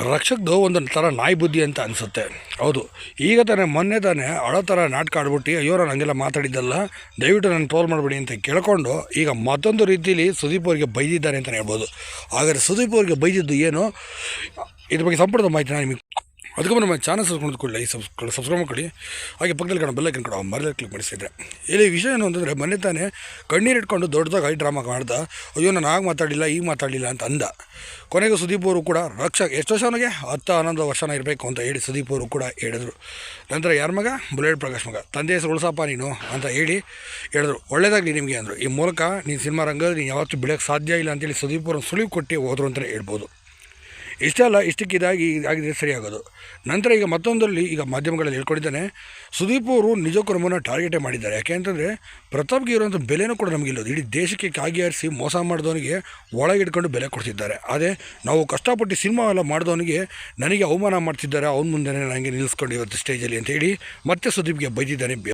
ರಕ್ಷಕ್ದು ಒಂದು ಥರ ನಾಯಿ ಬುದ್ಧಿ ಅಂತ ಅನಿಸುತ್ತೆ. ಹೌದು, ಈಗ ತಾನೇ ಮೊನ್ನೆ ತಾನೇ ಅಳೋ ಥರ ನಾಟಕ ಆಡ್ಬಿಟ್ಟು, ಅಯ್ಯೋ ನಾನು ಹಂಗೆಲ್ಲ ಮಾತಾಡಿದ್ದಲ್ಲ, ದಯವಿಟ್ಟು ನಾನು ಟ್ರೋಲ್ ಮಾಡಬೇಡಿ ಅಂತ ಕೇಳ್ಕೊಂಡು, ಈಗ ಮತ್ತೊಂದು ರೀತಿಯಲ್ಲಿ ಸುದೀಪ್ ಅವರಿಗೆ ಬೈದಿದ್ದಾರೆ ಅಂತಲೇ ಹೇಳ್ಬೋದು. ಆದರೆ ಸುದೀಪ್ ಅವರಿಗೆ ಬೈದಿದ್ದು ಏನು? ಇದ್ರ ಬಗ್ಗೆ ಸಂಪೂರ್ಣ ಮಾಹಿತಿ ನಾನು ನಿಮಗೆ ಅದಕ್ಕೆ ನಮ್ಮ ಚಾನಲ್ ಸಬ್ಸ್ಕೊಂಡು ಕೂಡಲೇ ಸಬ್ಸ್ ಸಬ್ಸ್ಕ್ರೈಬ್ ಮಾಡ್ಕೊಳ್ಳಿ. ಹಾಗೆ ಪಕ್ಕದಲ್ಲಿ ಕಾಣೋ ಬೆಲ್ಲೈಕನ್ ಕೂಡ ಮರದಲ್ಲಿ ಕ್ಲಿಕ್ ಮಾಡಿಸಿದ್ರೆ ಇಲ್ಲಿ ವಿಷಯ ಏನು ಅಂತಂದರೆ, ಮೊನ್ನೆ ತಾನೇ ಕಣ್ಣೀರು ಇಟ್ಕೊಂಡು ದೊಡ್ಡದಾಗಿ ಐ ಡ್ರಾಮಾ ಮಾಡ್ದ, ಅಯ್ಯೋ, ನಾನು ಆಗ ಮಾತಾಡಲಿಲ್ಲ, ಈಗ ಮಾತಾಡಲಿಲ್ಲ ಅಂತ ಅಂದ. ಕೊನೆಗೆ ಸುದೀಪ್ ಅವರು ಕೂಡ ರಕ್ಷ, ಎಷ್ಟು ವರ್ಷ ಅವನಿಗೆ ಹತ್ತು ಹನ್ನೊಂದು ವರ್ಷನ ಇರಬೇಕು ಅಂತ ಹೇಳಿ ಸುದೀಪ್ ಅವರು ಕೂಡ ಹೇಳಿದರು. ನಂತರ ಯಾರ ಮಗ? ಬುಲೆಟ್ ಪ್ರಕಾಶ್ ಮಗ. ತಂದೆ ಹೆಸರು ಉಳಿಸಪ್ಪ ನೀನು ಅಂತ ಹೇಳಿ ಹೇಳಿದ್ರು. ಒಳ್ಳೇದಾಗಲಿ ನಿಮಗೆ ಅಂದರು. ಈ ಮೂಲಕ ನೀನು ಸಿನಿಮಾ ರಂಗದಲ್ಲಿ ನೀನು ಯಾವತ್ತೂ ಬಿಡೋಕ್ಕೆ ಸಾಧ್ಯ ಇಲ್ಲ ಅಂತೇಳಿ ಸುದೀಪ್ ಅವ್ರನ್ನ ಸುಳಿವು ಕೊಟ್ಟು ಹೋದರು ಅಂತಲೇ ಹೇಳ್ಬೋದು. ಇಷ್ಟೇ ಅಲ್ಲ ಇಷ್ಟಕ್ಕಿದಾಗಿ ಇದಾಗಿದೆ ಸರಿಯಾಗೋದು. ನಂತರ ಈಗ ಮತ್ತೊಂದರಲ್ಲಿ ಈಗ ಮಾಧ್ಯಮಗಳಲ್ಲಿ ಹೇಳ್ಕೊಂಡಿದ್ದಾನೆ, ಸುದೀಪ್ ಅವರು ನಿಜಕ್ಕೂ ನಮ್ಮನ್ನು ಟಾರ್ಗೆಟೇ ಮಾಡಿದ್ದಾರೆ. ಯಾಕೆ ಅಂತಂದರೆ ಪ್ರತಾಪ್ಗೆ ಇರುವಂಥ ಬೆಲೆನೂ ಕೂಡ ನಮಗಿಲ್ಲದು ಇಡೀ ದೇಶಕ್ಕೆ ಕಾಗಿ ಆರಿಸಿ ಮೋಸ ಮಾಡಿದವನಿಗೆ ಒಳಗಿಡ್ಕೊಂಡು ಬೆಲೆ ಕೊಡ್ತಿದ್ದಾರೆ. ಅದೇ ನಾವು ಕಷ್ಟಪಟ್ಟು ಸಿನಿಮಾ ಎಲ್ಲ ಮಾಡಿದವನಿಗೆ ನನಗೆ ಅವಮಾನ ಮಾಡ್ತಿದ್ದಾರೆ, ಅವ್ನ ಮುಂದೆ ನನಗೆ ನಿಲ್ಲಿಸ್ಕೊಂಡು ಇವತ್ತು ಸ್ಟೇಜಲ್ಲಿ ಅಂತೇಳಿ ಮತ್ತೆ ಸುದೀಪ್ಗೆ ಬೈದಿದ್ದಾನೆ